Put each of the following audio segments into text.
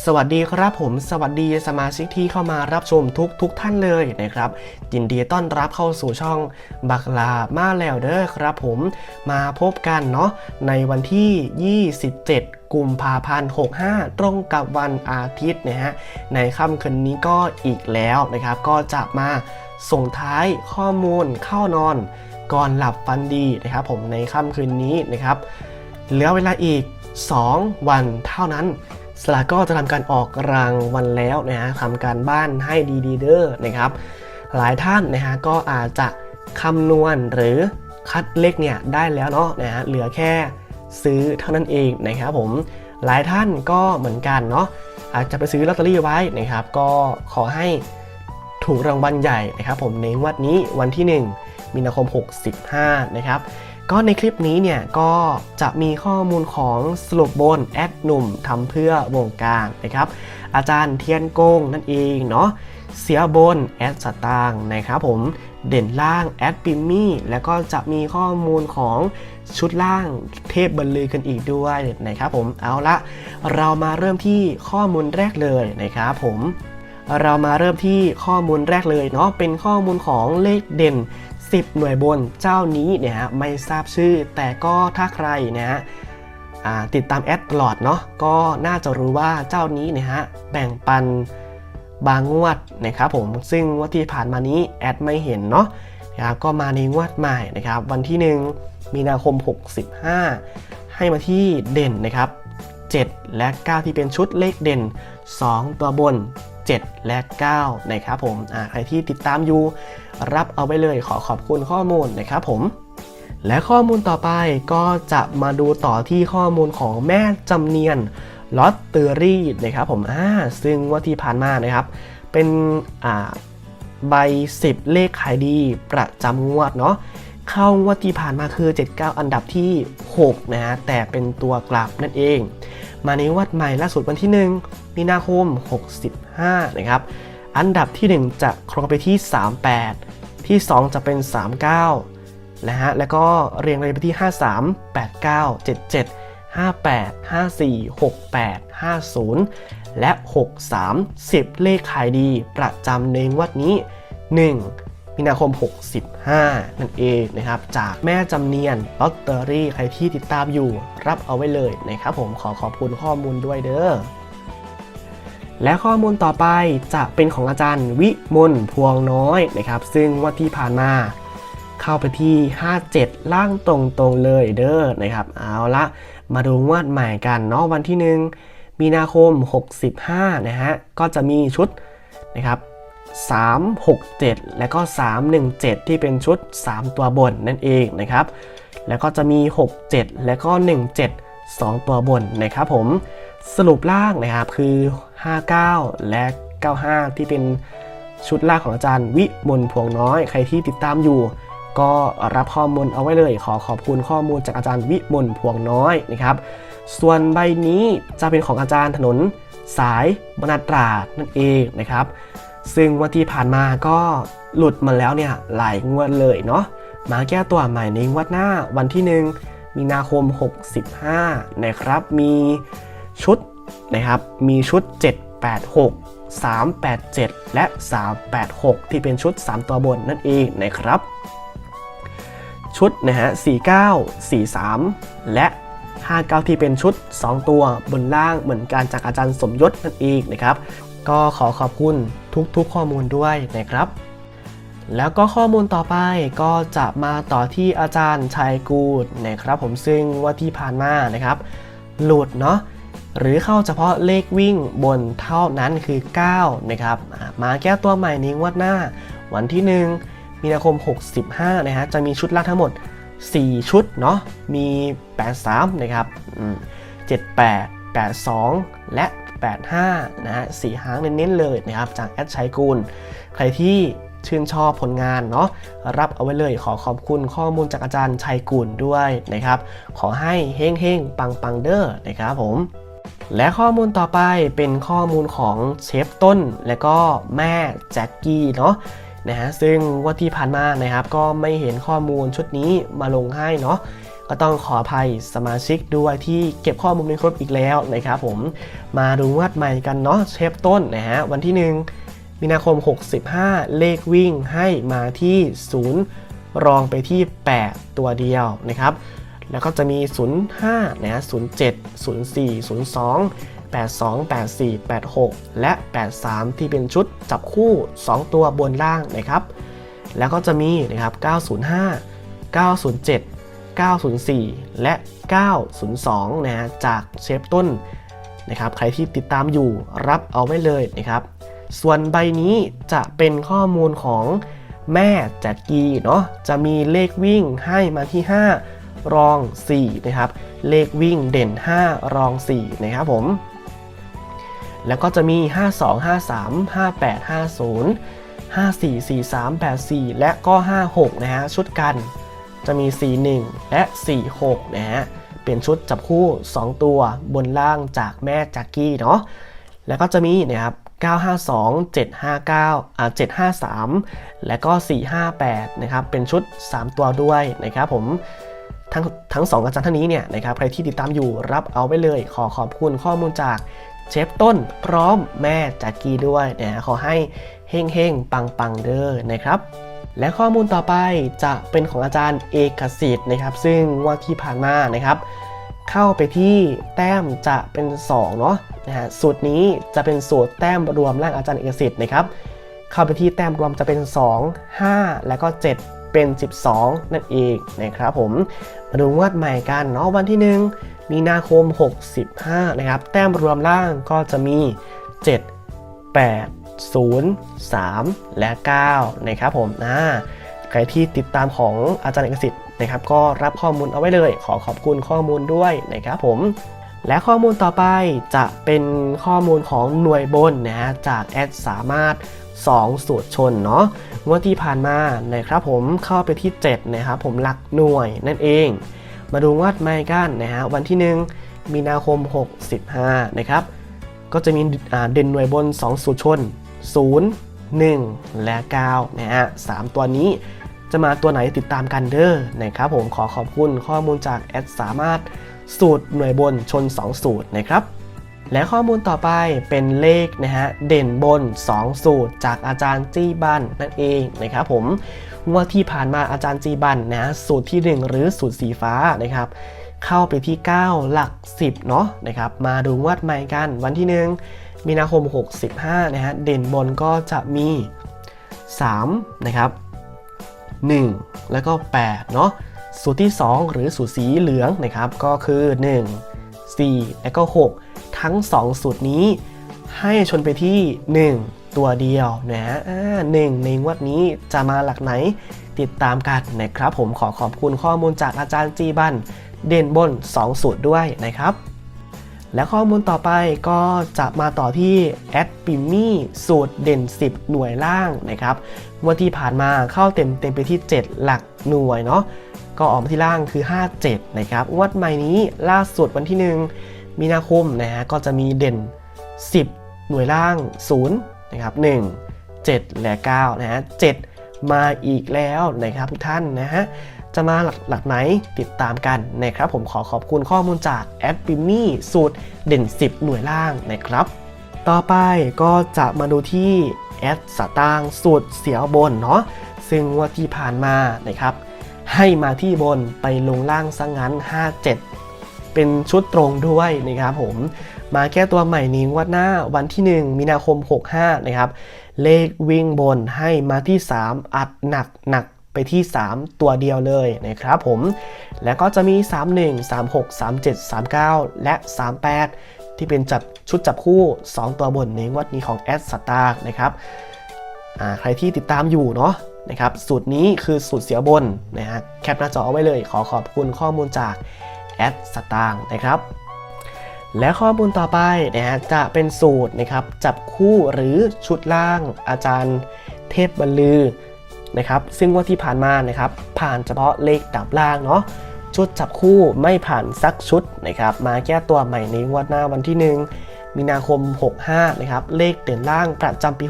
สวัสดีครับผมสวัสดีสมาชิกที่เข้ามารับชมทุกทุกท่านเลยนะครับยินดีต้อนรับเข้าสู่ช่องบักลามาแล้วเด้อครับผมมาพบกันเนาะในวันที่ 27กุมภาพันธ์65 ตรงกับวันอาทิตย์นะฮะ ในค่ำคืนนี้ก็อีกแล้วนะครับ ก็จะมาส่งท้ายข้อมูลเข้านอน ก่อนหลับฝันดีนะครับผมในค่ำคืนนี้นะครับ เหลือเวลาอีก 2 วันเท่านั้น สลากก็จะทำการออกรางวัลแล้วนะฮะทำการบ้านให้ดีๆเด้อนะครับ หลายท่านนะฮะก็อาจจะคำนวณหรือคัดเลขเนี่ยได้แล้วเนาะนะฮะเหลือแค่ซื้อเท่านั้นเองนะครับผมหลายท่านก็เหมือนกันเนาะอาจจะไปซื้อลอตเตอรี่ไว้นะครับ ก็ขอให้ถูกรางวัลใหญ่นะครับ ผมในวันนี้วันที่ 1 มีนาคม 65 นะครับ ก็ในคลิปนี้เนี่ยก็จะมีข้อมูลของสรุปบนแอดหนุ่มทำเพื่อวงการนะครับ อาจารย์เทียนโกงนั่นเองเนาะเสียบนแอดสตางนะครับผมเด่นล่างแอดปิมมี่แล้วก็จะมีข้อมูลของชุดล่างเทพบรรลือกันอีกด้วยนะครับผมเอาละเรามาเริ่มที่ข้อมูลแรกเลยนะครับผมเรามาเริ่มที่ข้อมูลแรกเลยเนาะเป็นข้อมูลของเลขเด่น 10 หน่วยบนเจ้านี้เนี่ยฮะไม่ทราบชื่อ แต่ก็ถ้าใครนะฮะอ่าติดตามแอดตลอดเนาะก็น่าจะรู้ว่าเจ้านี้เนี่ยฮะแบ่งปันบางงวดนะครับผมซึ่งงวดที่ผ่านมานี้แอดไม่เห็นเนาะนะครับก็มาในงวดใหม่นะครับ วันที่ 1 มีนาคม 65 ให้มาที่เด่นนะครับ 7 และ 9 ที่เป็นชุดเลขเด่น 2 ตัวบน 7 และ 9 นะครับผมใครที่ติดตามอยู่ รับเอาไปเลยขอขอบคุณข้อมูลนะครับผมและข้อมูลต่อไปก็จะมาดูต่อที่ข้อมูลของแม่จำเนียนลอตเตอรี่นะครับผมอ่าซึ่งว่าที่ผ่านมานะครับ เป็นอ่าใบ 10 เลขขายดีประจำงวดเนาะเข้างวดที่ผ่านมาคือ 79 อันดับที่ 6 นะฮะแต่เป็นตัวกลับนั่นเอง มาในวัดใหม่ล่าสุดวันที่ 1 มีนาคม 65 นะครับ อันดับที่ 1 จะครองไปที่ 38 ที่ 2 จะเป็น 39 นะฮะ แล้วก็เรียงเลยไปที่ 53 89 77 58 54 68 50 และ 63 10 เลขขายดีประจำในงวัดนี้ 1 มีนาคม 65 นั่นเองนะครับ จากแม่จำเนียนลอตเตอรี่ใครที่ติดตามอยู่ รับเอาไว้เลยนะครับผมขอขอบคุณข้อมูลด้วยเด้อ และข้อมูลต่อไปจะเป็นของอาจารย์วิมลพวงน้อยนะครับ ซึ่งว่าที่ผ่านมา เข้าไปที่ 57 ล่างตรงๆเลยเด้อนะครับ เอาละมาดูงวดใหม่กันเนาะวันที่ 1 มีนาคม 65 นะฮะ ก็จะมีชุดนะครับ 367 แล้วก็ 317 ที่เป็นชุด 3 ตัวบนนั่นเองนะครับ แล้วก็จะมี 67 แล้วก็ 17 2 ตัวบนนะครับผม สรุปล่างนะครับคือ 59 และ 95 ที่เป็นชุดล่างของอาจารย์วิมลพวงน้อย ใครที่ติดตามอยู่ ก็รับข้อมูลเอาไว้เลย ขอขอบคุณข้อมูลจากอาจารย์วิมลพวงน้อยนะครับ ส่วนใบนี้จะเป็นของอาจารย์ถนนสายบรรณตราดนั่นเองนะครับ ซึ่งวันที่ผ่านมาก็หลุดมาแล้วเนี่ยหลายงวดเลยเนาะมาแก้ตัวใหม่ในงวดหน้าวันที่ 1 มีนาคม 65 นะครับ มี ชุดนะครับมีชุด 786 387 และ 386 ที่เป็นชุด 3 ตัวบนนั่นเองนะครับ ชุดนะฮะ49 43 และ 59 ที่เป็นชุด 2 ตัวบนล่างเหมือนกันจากอาจารย์สมยศนั่นเองนะครับ ก็ขอขอบคุณทุกๆข้อมูลด้วยนะครับแล้วก็ข้อมูลต่อไปก็จะมาต่อที่อาจารย์ชัยกูดนะครับผมซึ่งว่าที่ผ่านมานะครับ หลุดเนาะ หรือเข้าเฉพาะเลขวิ่งบนเท่านั้นคือ 9 นะครับ มาแก้ตัวใหม่ในงวดหน้า วันที่ 1 มีนาคม 65 นะฮะ จะมีชุดล่างทั้งหมด 4 ชุดเนาะ มี 83 นะครับ 78 82 และ 85 นะฮะสี่หางเน้นๆเลยนะครับ จากแอดชัยกูล ใครที่ชื่นชอบผลงานเนาะรับเอาไว้เลยขอขอบคุณข้อมูลจากอาจารย์ชัยกุลด้วยนะครับ ขอให้เฮงเฮงปังปังๆ เด้อนะครับผม และข้อมูลต่อไปเป็นข้อมูลของเชฟต้น และก็แม่แจ็คกี้เนาะนะฮะซึ่งว่าที่ผ่านมานะครับก็ไม่เห็นข้อมูลชุดนี้มาลงให้เนาะก็ต้องขออภัยสมาชิกด้วยที่เก็บข้อมูลไม่ครบอีกแล้วนะครับผมมาดูงวดใหม่กันเนาะเชฟต้นนะฮะวันที่ 1 มีนาคม 65 เลขวิ่งให้มาที่ 0 รองไปที่ 8 ตัวเดียวนะครับ แล้วก็จะมี 05นะฮะ07 04 02 82 84 86 และ 83 ที่เป็นชุดจับคู่ 2 ตัวบนล่างนะครับ แล้วก็จะมีนะครับ 905 907 904 และ 902 นะฮะจากเชฟต้นนะครับ ใครที่ติดตามอยู่รับเอาไว้เลยนะครับ ส่วนใบนี้จะเป็นข้อมูลของแม่แจ็กกี้เนาะ จะมีเลขวิ่งให้มาที่ 5 รอง 4 นะครับ เลขวิ่งเด่น 5 รอง 4 นะครับผม แล้วก็จะมี 52 53 58 50 54 43 84 และก็ 56 นะฮะ ชุดกันจะมี 41 และ 46 นะฮะ เป็นชุดจับคู่ 2 ตัวบนล่างจากแม่แจ็กกี้เนาะ แล้วก็จะมีนะครับ952 759อ่า753 และก็ 458 นะครับ เป็นชุด 3 ตัวด้วยนะครับผม ทั้งทั้งสองอาจารย์ท่านนี้เนี่ยนะครับใครที่ติดตามอยู่รับเอาไปเลย ขอขอบคุณข้อมูลจากเชฟต้นพร้อมแม่จากกีด้วยนะขอให้เฮงเฮงปังปังเด้อนะครับ และข้อมูลต่อไปจะเป็นของอาจารย์เอกสิทธิ์นะครับ ซึ่งว่าที่ผ่านมานะครับ เข้าไปที่แต้มจะเป็น2เนาะนะฮะสูตรนี้จะเป็นสูตรแต้มรวมร่างอาจารย์เอกสิทธิ์นะครับ เข้าไปที่แต้มรวมจะเป็น 2 5 แล้วก็ 7 เป็น 12 นั่นเองนะครับผมมาดูงวดใหม่กันเนาะวันที่ 1 มีนาคม 65 นะครับ แต้มรวมล่างก็จะมี 7 8 0 3 และ 9 นะครับผมนะใครที่ติดตามของอาจารย์เอกสิทธิ์นะครับ ก็รับข้อมูลเอาไว้เลย ขอขอบคุณข้อมูลด้วยนะครับผมและข้อมูลต่อไปจะเป็นข้อมูลของหน่วยบนนะฮะจากแอดสามารถ 2 สูตรชนเนาะงวดที่ผ่านมานะครับผมเข้าไปที่ 7 นะครับผมหลักหน่วยนั่นเอง มาดูงวดใหม่กันนะฮะวันที่ 1 มีนาคม 65 นะครับ ก็จะมีเด่นหน่วยบน 2 สูตรชน 0 1 และ 9 นะฮะสามตัวนี้จะมาตัวไหนติดตามกันเด้อนะครับผมขอขอบคุณข้อมูลจากแอดสามารถสูตรหน่วยบนชน 2 สูตรนะครับ และข้อมูลต่อไปเป็นเลขนะฮะเด่นบน 2 สูตรจากอาจารย์จี้บันนั่นเองนะครับผมงวดที่ผ่านมาอาจารย์จีบันนะสูตรที่ 1 หรือสูตรสีฟ้านะครับเข้าไปที่ 9 หลัก 10เนาะนะครับมาดูงวดใหม่กันวันที่ 1 มีนาคม 65นะฮะเด่นบนก็จะมี 3 นะครับ 1 แล้วก็ 8 เนาะสูตรที่ 2 หรือสูตรสีเหลืองนะครับก็คือ 1 4 แล้วก็ 6 ทั้ง 2 สูตรนี้ ให้ชนไปที่ 1 ตัวเดียวนะฮะหนึ่งในงวดนี้จะมาหลักไหนติดตามกันนะครับ ผมขอขอบคุณข้อมูลจากอาจารย์จีบันเด่นบน 2 สูตรด้วยนะครับและข้อมูลต่อไปก็จะมาต่อที่แอดปิมมี่สูตรเด่น 10 หน่วยล่างนะครับวันที่ผ่านมาเข้าเต็มเต็มไปที่ 7 หลักหน่วยเนาะก็ออกมาที่ล่างคือ 57 นะครับงวดใหม่นี้ล่าสุดวันที่ 1 มีนาคมนะฮะก็จะมีเด่น 10 หน่วยล่าง0นะครับ1 7 และ 9 นะฮะ7มาอีกแล้วนะครับทุกท่านนะฮะจะมาหลักหลักไหนติดตามกันนะครับ ผมขอขอบคุณข้อมูลจากแอดปิมี่สูตรเด่น 10 หน่วยล่างนะครับ ต่อไปก็จะมาดูที่แอดสตางสูตรเสียวบนเนาะซึ่งว่าที่ผ่านมานะครับ ให้มาที่บนไปลงล่างซะงั้น 57 เป็นชุดตรงด้วยนะครับผม มาแก้ตัวใหม่นี้งวัดหน้าวันที่ 1 มีนาคม 65 นะครับ เลขวิ่งบนให้มาที่ 3 อัดหนักหนักไปที่ 3 ตัวเดียวเลยนะครับผม แล้วก็จะมี 31 36 37 39 และ 38 ที่เป็นจับชุดจับคู่ 2 ตัวบนในงวดนี้ของแอดสตาร์นะครับใครที่ติดตามอยู่เนาะนะครับสูตรนี้คือสูตรเสียบนนะฮะแคปหน้าจอเอาไว้เลย ขอขอบคุณข้อมูลจาก ดสตางนะครับ และข้อมูลต่อไปนะฮะจะเป็นสูตรนะครับจับคู่หรือชุดล่างอาจารย์เทพบรรลือนะครับซึ่งว่าที่ผ่านมานะครับผ่านเฉพาะเลขดับล่างเนาะชุดจับคู่ไม่ผ่านสักชุดนะครับมาแก้ตัวใหม่ในงวดหน้าวันที่ 1 มีนาคม 65นะครับเลขเด่นล่างประจำปี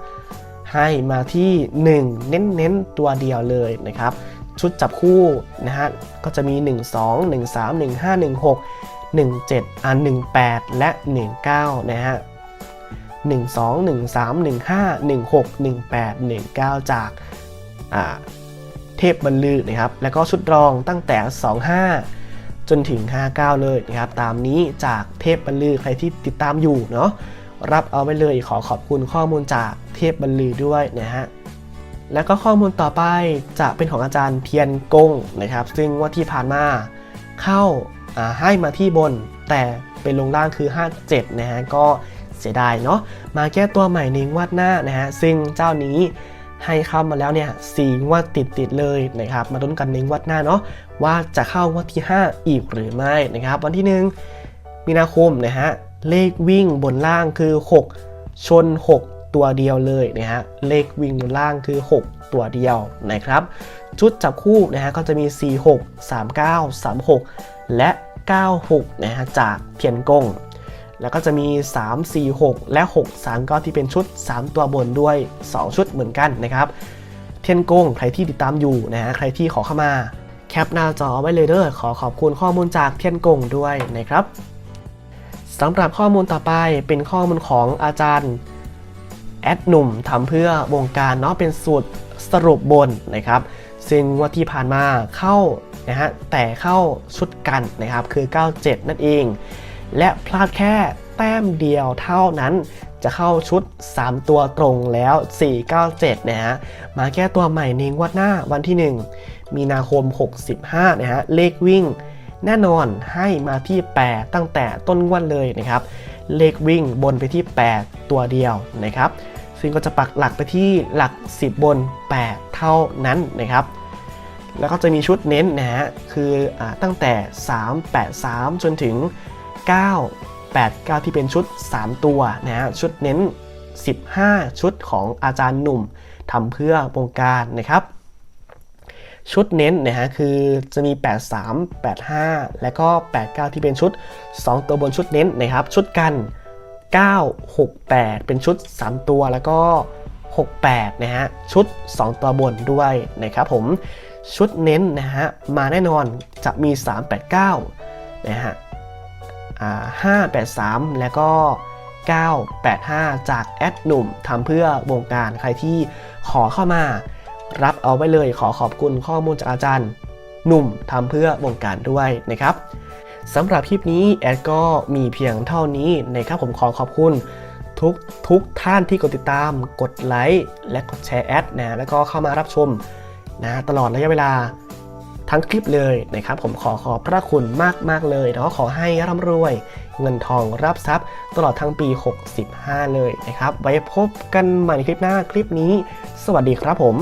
65 ให้มาที่ 1 เน้นๆตัวเดียวเลยนะครับ ชุดจับคู่นะฮะก็จะมี 1 2 1 3 1 5 1 6 1 7 อัน 18 และ 19 นะฮะ 1 2 1 3 1 5 1 6 1 8 1 9 จากอ่าเทพบรรลือนะครับ แล้วก็ชุดรองตั้งแต่ 25 จนถึง 59 เลยนะครับ ตามนี้จากเทพบรรลือใครที่ติดตามอยู่เนาะรับเอาไว้เลยขอขอบคุณข้อมูลจากเทพบรรลือด้วยนะฮะ แล้วก็ข้อมูลต่อไปจะเป็นของอาจารย์เทียนกงนะครับ ซึ่งว่าที่ผ่านมาเข้าาให้มาที่บน แต่เป็นลงล่างคือ 57 นะฮะ ก็เสียดายเนาะมาแก้ตัวใหม่ในงวัดหน้านะฮะ ซึ่งเจ้านี้ให้เข้ามาแล้วเนี่ยสี่งวดติดติดๆเลยนะครับ มาลุ้นกันในงวัดหน้าเนาะว่าจะเข้างวดที่ 5 อีกหรือไม่นะครับ วันที่ 1 มีนาคมนะฮะเลขวิ่งบนล่างคือ 6 ชน 6 ตัวเดียวเลยนะฮะเลขวิ่งบนล่างคือ 6 ตัวเดียวนะครับชุดจับคู่นะฮะก็จะมี 4 6 3 9 3 6 และ 96นะฮะจากเทียนกงแล้วก็จะมี 3 4 6 และ 6 3 9 ที่เป็นชุด 3 ตัวบนด้วย 2 ชุดเหมือนกันนะครับ เทียนกงใครที่ติดตามอยู่นะฮะใครที่ขอเข้ามาแคปหน้าจอไว้เลยเด้อขอขอบคุณข้อมูลจากเทียนกงด้วยนะครับสำหรับข้อมูลต่อไปเป็นข้อมูลของอาจารย์ แอดหนุ่มทำเพื่อวงการเนาะเป็นสูตรสรุปบนนะครับ ซึ่งว่าที่ผ่านมาเข้านะฮะแต่เข้าชุดกันนะครับคือ 97 นั่นเอง และพลาดแค่แต้มเดียวเท่านั้นจะเข้าชุด 3 ตัวตรงแล้ว 497 นะฮะ มาแก้ตัวใหม่ในงวดหน้าวันที่ 1 มีนาคม 65 นะฮะ เลขวิ่ง แน่นอนให้มาที่ 8 ตั้งแต่ต้นงวดเลยนะครับ เลขวิ่งบนไปที่ 8 ตัวเดียวนะครับ ซึ่งก็จะปักหลักไปที่หลัก 10 บน 8 เท่านั้นนะครับ แล้วก็จะมีชุดเน้นนะฮะ คืออตั้งแต่ 3 8 3 จนถึง 9 8 9 ที่เป็นชุด 3 ตัวนะฮะ ชุดเน้น 15 ชุดของอาจารย์หนุ่มทำเพื่อวงการนะครับ ชุดเน้นนะฮะคือจะมี 83 85 และก็ 89 ที่เป็นชุด 2 ตัวบนชุดเน้นนะครับ ชุดกัน 9 68 เป็นชุด 3 ตัวแล้วก็ 68 นะฮะ ชุด 2 ตัวบนด้วยนะครับผม ชุดเน้นนะฮะ มาแน่นอนจะมี 389 นะฮะ583 แล้วก็ 985 จากแอดหนุ่มทำเพื่อวงการใครที่ขอเข้ามา รับเอาไว้เลยขอขอบคุณข้อมูลจากอาจารย์หนุ่มทำเพื่อวงการด้วยนะครับ สำหรับคลิปนี้แอดก็มีเพียงเท่านี้นะครับผมขอขอบคุณทุกทุกท่านที่กดติดตาม กดไลค์และกดแชร์แอดนะแล้วก็เข้ามารับชมนะตลอดระยะเวลาทั้งคลิปเลยนะครับผมขอขอบพระคุณมากมากเลยเนาะขอให้ร่ำรวย เงินทองรับทรัพย์ ตลอดทั้งปี 65 เลยนะครับ ไว้พบกันใหม่ในคลิปหน้าคลิปนี้ สวัสดีครับผม